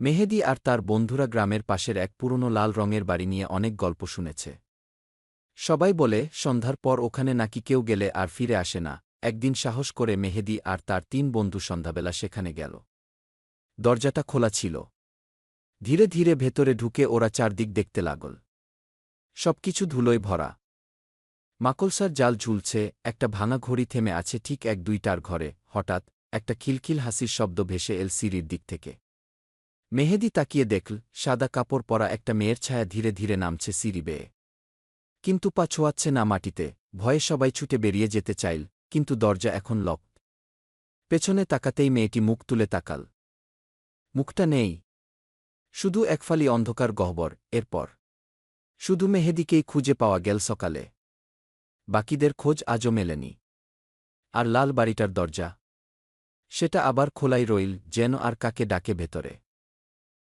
মেহেদি আর তার বন্ধুরা গ্রামের পাশের এক পুরনো লাল রঙের বাড়ি নিয়ে অনেক গল্প শুনেছে। সবাই বলে, সন্ধ্যার পর ওখানে নাকি কেউ গেলে আর ফিরে আসে না। একদিন সাহস করে মেহেদি আর তার তিন বন্ধু সন্ধ্যাবেলা সেখানে গেল। দরজাটা খোলা ছিল। ধীরে ধীরে ভেতরে ঢুকে ওরা চারদিক দেখতে লাগল। সবকিছু ধুলোয় ভরা। মাকলসার জাল ঝুলছে, একটা ভাঙা ঘড়ি থেমে আছে ঠিক এক দুইটার ঘরে। হঠাৎ, একটা খিলখিল হাসির শব্দ ভেসে এল সিঁড়ির দিক থেকে। মেহেদি তাকিয়ে দেখল, সাদা কাপড় পরা একটা মেয়ের ছায়া ধীরে ধীরে নামছে সিঁড়ি বেয়ে কিন্তু পা ছোয়াচ্ছে না মাটিতে, ভয়ে সবাই ছুটে বেরিয়ে যেতে চাইল, কিন্তু দরজা এখন লক। পেছনে তাকাতেই মেয়েটি মুখ তুলে তাকাল। মুখটা নেই। শুধু একফালি অন্ধকার গহ্বর, এরপর। শুধু মেহেদিকেই খুঁজে পাওয়া গেল সকালে। বাকিদের খোঁজ আজও মেলেনি। আর লাল বাড়িটার দরজা। সেটা আবার খোলাই রইল, যেন আর কাকে ডাকে ভেতরে।